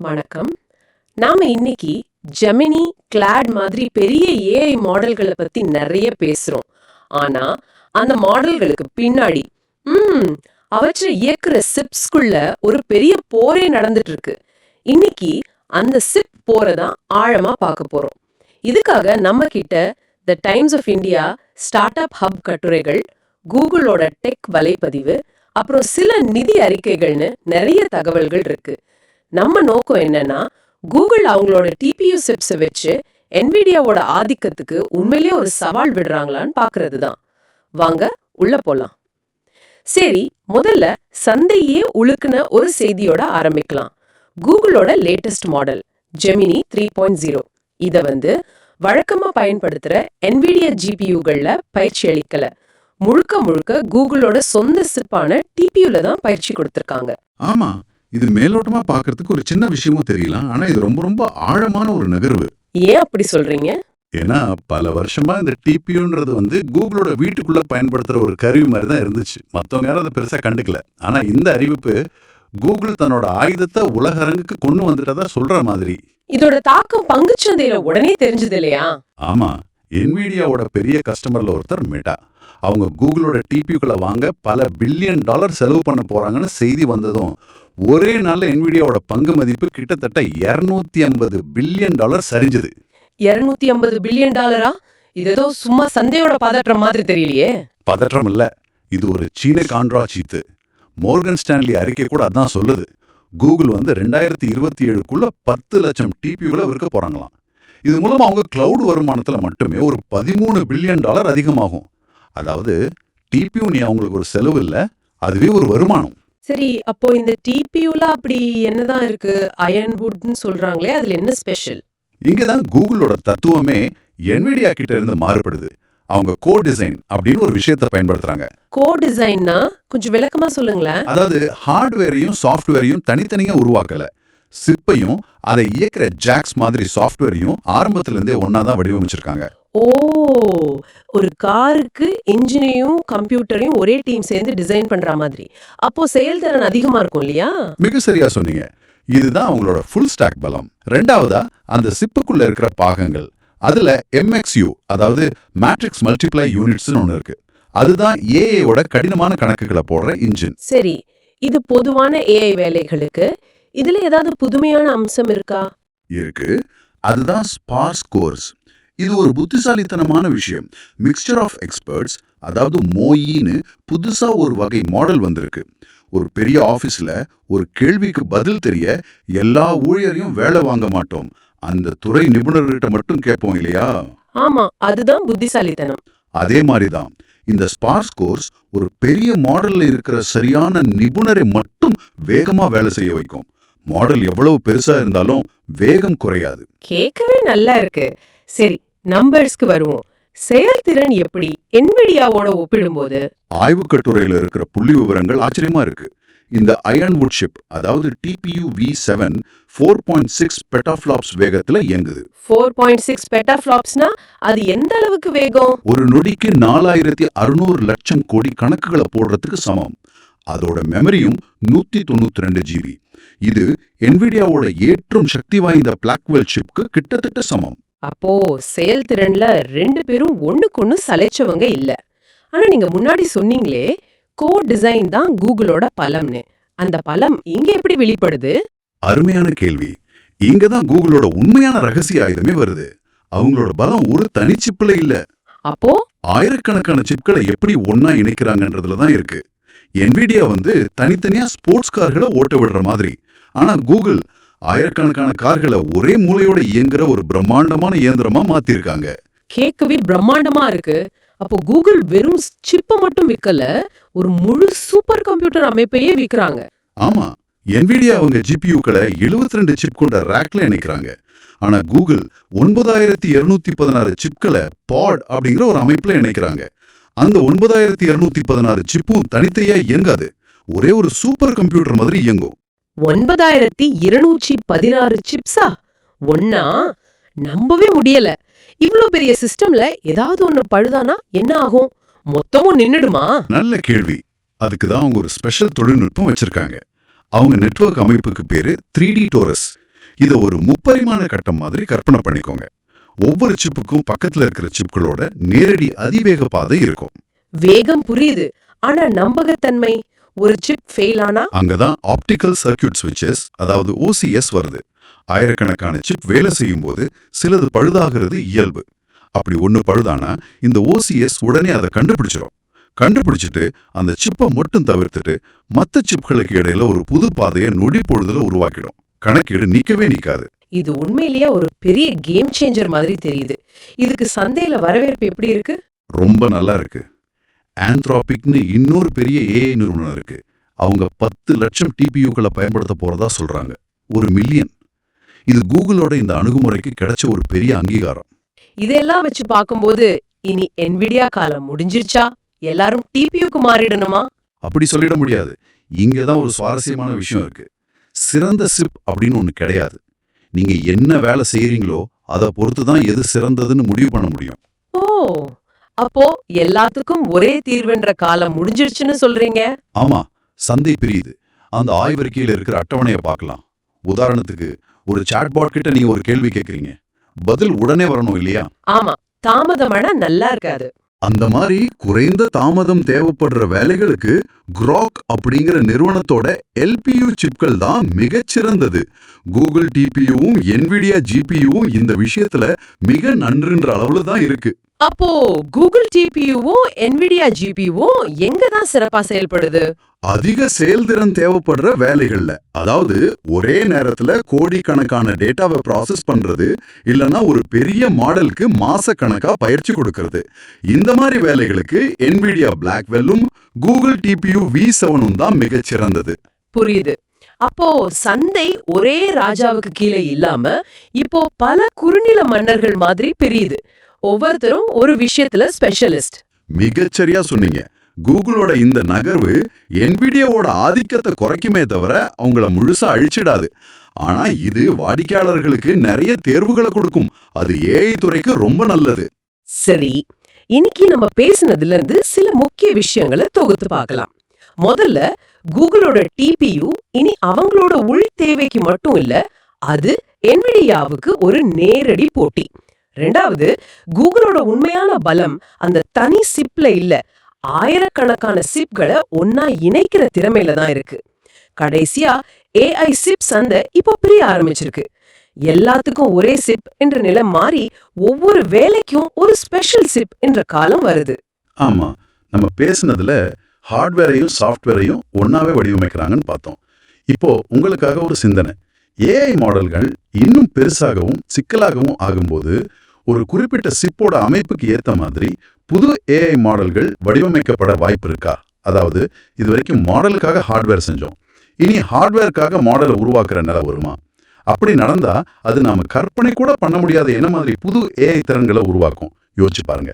வணக்கம். நாம இன்னைக்கு ஜெமினி கிளாட் மாதிரி பெரிய ஏஐ மாடல்களை பத்தி நிறைய பேசுறோம். ஆனா அந்த மாடல்களுக்கு பின்னாடி ம் அவற்றை இயக்குற சிப்ஸ்குள்ள ஒரு பெரிய போரே நடந்துட்டு இருக்கு இன்னைக்கு அந்த சிப் போரை தான் ஆழமா பார்க்க போறோம். இதுக்காக நம்ம கிட்ட the Times of India start up hub கட்டுரைகள் கூகுளோட டெக் வலைப்பதிவு அப்புறம் சில நிதி அறிக்கைகள்னு நிறைய தகவல்கள் இருக்கு. நம்ம நோக்கம் என்னன்னா கூகுள் அவங்களோட டிபியூ சிப்ஸை வச்சு என்விடியாவோட ஆதிக்கத்துக்கு உண்மையிலேயே ஒரு சவால் விடுறாங்களான்னு பார்க்கறது தான் வாங்க உள்ள போலாம். சரி முதல்ல சந்தையே உழுக்குன ஒரு செய்தியோட ஆரம்பிக்கலாம். கூகுளோட latest model Gemini three point zero இதை வந்து வழக்கமா பயன்படுத்துற என்விடியா ஜிபியூகளில் பயிற்சி அளிக்கல. முழுக்க முழுக்க கூகுளோட சொந்த சிப்பான டிபியூல தான் பயிற்சி கொடுத்துருக்காங்க. ஆமா இது மேலோட்டமா பார்க்கிறதுக்கு ஒரு சின்ன விஷயமும் தெரியலாம் ஆனா இது ரொம்ப ரொம்ப ஆழமான ஒரு நகர்வு. ஏன் அப்படி சொல்றீங்க? ஏன்னா பல வருஷமா இந்த டிபியூன்றது வந்து கூகுளோட வீட்டுக்குள்ள பயன்படுத்துற ஒரு கருவி மாதிரி தான் இருந்துச்சு. மத்தவங்க யாரும் அதை பெருசா கண்டுக்கல. ஆனா இந்த அறிவிப்பு கூகுள் தன்னோட ஆயுதத்தை உலக அரங்குக்கு கொண்டு வந்துட்டதா சொல்ற மாதிரி. இதோட தாக்கம் பங்குச்சந்தையில உடனே தெரிஞ்சது இல்லையா? ஆமா. என்விடியாவோட பெரிய கஸ்டமர்ல ஒருத்தர் மெட்டா அவங்க கூகுளோட டிபியூக்களை வாங்க பல பில்லியன் டாலர் செலவு பண்ண போறாங்கன்னு செய்தி வந்ததும் ஒரே நாள்ல என்விடியாவோட பங்கு மதிப்பு கிட்டத்தட்ட 250 ஐம்பது பில்லியன் டாலர் சரிஞ்சது. 250 ஐம்பது பில்லியன் டாலரா? இது ஏதோ சும்மா சந்தையோட பதற்றம் மாதிரி தெரியலையே. பதற்றம் இல்ல இது ஒரு சீன கான்ட்ரா சீத்து மோர்கன் ஸ்டான்லி அறிக்கை கூட அதான் சொல்லுது. கூகுள் வந்து ரெண்டாயிரத்தி இருபத்தி ஏழுக்குள்ள பத்து லட்சம் டிபியூகளை விற்க போறாங்களாம். இது மூலமா அவங்க கிளவுட் வருமானத்துல மட்டுமே ஒரு பதிமூணு பில்லியன் டாலர் அதிகமாகும். அதாவது டிபியூ நீ அவங்களுக்கு ஒரு செலவு இல்ல அதுவே ஒரு வருமானம். சரி அப்போ இந்த டிபியூல அப்படி என்னதான் இருக்கு? அயன் வுட்னு சொல்றாங்களே அதுல என்ன ஸ்பெஷல் இங்கதான் கூகுளோட தத்துவமே என்விடியா கிட்ட இருந்து மாறுபடுது. அவங்க கோ டிசைன் அப்படின்னு ஒரு விஷயத்தை பயன்படுத்துறாங்க. கோ டிசைன்னா கொஞ்சம் விளக்கமா சொல்லுங்களேன். அதாவது ஹார்ட்வேரையும் சாஃப்ட்வேரையும் தனித்தனியா உருவாக்கல. சிப்பையும் அதை இயக்குற ஜாக்ஸ் மாதிரி சாஃப்ட்வேரையும் ஆரம்பத்துல இருந்தே ஒன்னா தான் வடிவமைச்சிருக்காங்க. ஓ ஒரு காருக்கு இன்ஜினையும் கம்ப்யூட்டரையும் ஒரே டீம் சேர்ந்து டிசைன் பண்ற மாதிரி. அப்போ செயல்திறன் அதிகமா இருக்கும் இல்லையா? மிக சரியா சொன்னீங்க. இதுதான் அவங்களோட ஃபுல் ஸ்டாக் பலம். ரெண்டாவதா அந்த சிப்புக்குள்ள இருக்கிற பாகங்கள். அதுல எம்எக்ஸ்யூ அதாவது மேட்ரிக்ஸ் மல்டிப்ளை யூனிட்ஸ்னு ஒன்னு இருக்கு. அதுதான் ஏஐயோட கடினமான கணக்குகளை போடுற இன்ஜின் சரி இது பொதுவான ஏஐ வேலைகளுக்கு. இதுல ஏதாவது புதுமையான அம்சம் இருக்கா? இருக்கு. அதுதான் ஸ்பார்ஸ் கோர்ஸ் இது ஒரு புத்திசாலித்தனமான விஷயம். மிக்சர் ஆஃப் எக்ஸ்பர்ட்ஸ் அதாவது மோயின்னு புதுசா ஒரு வகை மாடல் வந்திருக்கு. ஒரு பெரிய ஆபீஸ்ல ஒரு கேள்விக்கு பதில் தெரிய எல்லா ஊழியரையும் வேலை வாங்க மாட்டோம். அந்த துறை நிபுணர்கிட்ட மட்டும் கேட்போம் இல்லையா? ஆமா அதுதான் புத்திசாலித்தனம். அதே மாதிரிதான். இந்த ஸ்பார்ஸ் கோர்ஸ் ஒரு பெரிய மாடல்ல இருக்கிற சரியான நிபுணரை மட்டும் வேகமா வேலை செய்ய வைக்கும். மாடல் எவ்வளவு பெருசா இருந்தாலும் வேகம் குறையாது. கேட்கவே நல்லா இருக்கு. சரி நம்பர்ஸ்க்கு வருவோம். செயல்திறன் எப்படி? என்விடியாவோட ஒப்பிடும்போது. ஆய்வுக் கட்டுரையில இருக்கிற புள்ளி விவரங்கள் ஆச்சரியமா இருக்கு. இந்த அயர்ன் வுட் ஷிப் அதாவது TPU v seven four point six petaflops வேகத்துல இயங்குது. ஃபோர் பாயிண்ட் சிக்ஸ் பெட்டாஃப்ளாப்ஸ்னா அது எந்த அளவுக்கு வேகம்? ஒரு நொடிக்கு நாலாயிரத்தி அறுநூறு லட்சம் கோடி கணக்குகளை போடுறதுக்கு சமம். அதோட மெமரியும் நூத்தி தொண்ணூத்தி ரெண்டு ஜிபி இது என்விடியாவோட ஏற்றும் சக்தி வாய்ந்த பிளாக்வெல் ஷிப்க்கு கிட்டத்தட்ட சமம். அப்போ செயல்திறன்ல ரெண்டு பேரும் ஒண்ணுக்கு ஒண்ணு சலைச்சவங்க இல்ல. ஆனா நீங்க முன்னாடி சொன்னீங்களே கோ டிசைன் தான் கூகுளோட பலம்னு. அந்த பலம் இங்க எப்படி வெளிப்படுது? அருமையான கேள்வி. இங்கதான் கூகுளோட உண்மையான ரகசிய ஆயுதமே வருது. அவங்களோட பலம் ஒரு தனிச்சிப்புல இல்ல. அப்போ? ஆயிரக்கணக்கான சிப்களை எப்படி ஒன்னா இணைக்கிறாங்கன்றதுல தான் இருக்கு. என்விடியா வந்து தனித்தனியா ஸ்போர்ட்ஸ் கார்களை ஓட்ட விடுற மாதிரி. ஆனா கூகுள் ஆயிரக்கணக்கான கார்களை ஒரே மூலையோட இயங்குற ஒரு பிரம்மாண்டமான இயந்திரமா மாத்திருக்காங்க. கேட்கவே பிரம்மாண்டமா இருக்கு. அப்போ கூகுள் வெறும் சிப்பை மட்டும் விக்கல ஒரு முழு சூப்பர் கம்ப்யூட்டர் அமைப்பையே விக்கிறாங்க. ஆமா என்விடியா அவங்க ஜிபியூக்களை 72 ரெண்டு சிப் கொண்ட ரேக்ல இணைக்கிறாங்க. ஆனா கூகுள் ஒன்பதாயிரத்தி இருநூத்தி பதினாறு சிப்களை பாட் அப்படிங்கிற ஒரு அமைப்புல இணைக்கிறாங்க. அந்த ஒன்பதாயிரத்தி இருநூத்தி பதினாறு சிப்பும் தனித்தனியா இயங்காது. ஒரே ஒரு சூப்பர் கம்ப்யூட்டர் மாதிரி இயங்கும். ஒன்பதாயிரத்தி இருநூற்றி பதினாறு சிப்ஸா? ஒன்னா நம்பவே முடியல. இவ்ளோ பெரிய சிஸ்டம்ல ஏதாவது ஒண்ணு பழுதானா என்ன ஆகும்? மொத்தமும் நின்னுடுமா? நல்ல கேள்வி. அதுக்கு தான் அவங்க ஒரு ஸ்பெஷல் தொழில்நுட்பம் வச்சிருக்காங்க. அவங்க நெட்வொர்க் அமைப்புக்கு பேரு த்ரீ டி டோரஸ் இத ஒரு முப்பரிமாண கட்டம் மாதிரி கற்பனை பண்ணிக்கோங்க. ஒவ்வொரு சிப்புக்கும் பக்கத்துல இருக்கிற சிப்களோட நேரடி அதிவேக பாதை இருக்கும். வேகம் புரியுது. ஆனா நம்பகத்தன்மை ஒரு சிப் ஃபெயில் ஆனா அங்கதான் ஆப்டிக்கல் சர்க்யூட் ஸ்விட்சஸ் அதாவது ஓசிஎஸ் வருது. ஆயிரக்கணக்கான சிப் வேலை செய்யும் போது சிலது பழுதாகிறது இயல்பு. அப்படி ஒண்ணு பழுதானா இந்த ஓசிஎஸ் உடனே அதை கண்டுபிடிச்சிடும் கண்டுபிடிச்சிட்டு அந்த சிப்பை மட்டும் தவிர்த்துட்டு மத்த சிப்களுக்கு இடையில ஒரு புது பாதையை நொடி பொழுதுல உருவாக்கிடும். கணக்கீடு நிக்கவே நிக்காது. இது உண்மையிலேயே ஒரு பெரிய கேம் சேஞ்சர் மாதிரி தெரியுது. இதுக்கு சந்தையில வரவேற்பு எப்படி இருக்கு? ரொம்ப நல்லா இருக்கு. ஆந்த்ராபிக்னு இன்னொரு பெரிய ஏஐ நிறுவனம் இருக்கு. அவங்க பத்து லட்சம் டிபியூக்களை பயன்படுத்த போறதா சொல்றாங்க. ஒரு மில்லியன் இது கூகுளோட இந்த அணுகுமுறைக்கு கிடைச்ச ஒரு பெரிய அங்கீகாரம். இதெல்லாம் வச்சு பார்க்கும்போது இனி என்விடியா காலம் முடிஞ்சிருச்சா? எல்லாரும் டிபியூக்கு மாறிடணுமா? அப்படி சொல்லிட முடியாது. இங்க தான் ஒரு சுவாரஸ்யமான விஷயம் இருக்கு. சிறந்த சிப் அப்படின்னு ஒண்ணு கிடையாது. நீங்க என்ன வேலை செய்யறீங்களோ அதை பொறுத்து தான் எது சிறந்ததுன்னு முடிவு பண்ண முடியும். ஓ! அப்போ எல்லாத்துக்கும் ஒரே தீர்வுன்ற காலம் முடிஞ்சிருச்சுன்னு சொல்றீங்க? ஆமா சந்தை பிரியுது. அந்த ஆய்வறிக்கையில இருக்கிற அட்டவணையை பார்க்கலாம். உதாரணத்துக்கு ஒரு சாட்பாட் கிட்ட நீங்க ஒரு கேள்வி கேக்குறீங்க. பதில் உடனே வரணும் இல்லையா? ஆமா தாமதமானா நல்லா இருக்காது. அந்த மாதிரி குறைந்த தாமதம் தேவைப்படுற வேலைகளுக்கு குராக் அப்படிங்கிற நிறுவனத்தோட எல்பியு சிப்கள் தான் மிகச்சிறந்தது. கூகுள் டிபியுவும் என்விடியா ஜிபியுவும் இந்த விஷயத்துல மிக நன்றுன்ற அளவுல தான் இருக்கு. அப்போ கூகுள் டிபியூவும் என்விடியா ஜிபியூவும் எங்க தான் சிறப்பா செயல்படுது? அதிக செயல்திறன் தேவைப்படுற வேலைகள்ல. அதாவது ஒரே நேரத்துல கோடிக்கணக்கான டேட்டாவை ப்ராசஸ் பண்றது இல்லனா ஒரு பெரிய மாடலுக்கு மாசக்கணக்கா பயிற்சி கொடுக்கறது. இந்த மாதிரி வேலைகளுக்கு என்விடியா பிளாக்வெல்லும் கூகுள் டிபியு வி செவனும் தான் மிகச்சிறந்தது புரியுது. அப்போ சந்தை ஒரே ராஜாவுக்கு கீழே இல்லாம இப்போ பல குறுநில மன்னர்கள் மாதிரி பிரியுது. ஒவ்வொருத்தரும் ஒரு விஷயத்துல ஸ்பெஷலிஸ்ட் மிகச்சரியா சொன்னீங்க. கூகுளோட இந்த நகர்வு என்விடியாவோட ஆதிக்கத்தை குறைக்குமே தவிர அவங்கள முழுசா அழிச்சிடாது. ஆனா இது வாடிக்கையாளர்களுக்கு நிறைய தேர்வுகளை கொடுக்கும். அது ஏஐ துறைக்கு ரொம்ப நல்லது. சரி இன்னைக்கு நம்ம பேசினதுல இருந்து சில முக்கிய விஷயங்களை தொகுத்து பார்க்கலாம். முதல்ல கூகுளோட டிபியு இனி அவங்களோட உள் தேவைக்கு மட்டும் இல்ல அது என்விடியாவுக்கு ஒரு நேரடி போட்டி. ரெண்டாவது கூகுளோட உண்மையான பலம் அந்த தனி சிப்ல இல்ல. ஆயிரக்கணக்கான சிப்களை ஒன்னா இணைக்கிற திறமையில தான் இருக்கு. கடைசியா ஏஐ சிப் சந்தை இப்போ பிரிய ஆரம்பிச்சிருக்கு. எல்லாத்துக்கும் ஒரே சிப் என்ற நிலை மாறி ஒவ்வொரு வேலைக்கும் ஒரு ஸ்பெஷல் சிப் என்ற காலம் வருது. ஆமா நம்ம பேசுனதுல ஹார்ட்வேரையும் சாஃப்ட்வேரையும் ஒன்னாவே வடிவமைக்கிறாங்கன்னு பார்த்தோம். இப்போ உங்களுக்காக ஒரு சிந்தனை. ஏஐ மாடல்கள் இன்னும் பெருசாகவும் சிக்கலாகவும் ஆகும்போது ஒரு குறிப்பிட்ட சிப்போட அமைப்புக்கு ஏத்த மாதிரி புது ஏஐ மாடல்கள் வடிவமைக்கப்பட வாய்ப்பு இருக்கா அதாவது இதுவரைக்கும் மாடலுக்காக ஹார்ட்வேர் செஞ்சோம். இனி ஹார்ட்வேருக்காக மாடலை உருவாக்குற நிலை வருமா? அப்படி நடந்தா அது நாம கற்பனை கூட பண்ண முடியாத என்ன மாதிரி புது ஏஐ திறன்களை உருவாக்கும்? யோசிச்சு பாருங்க.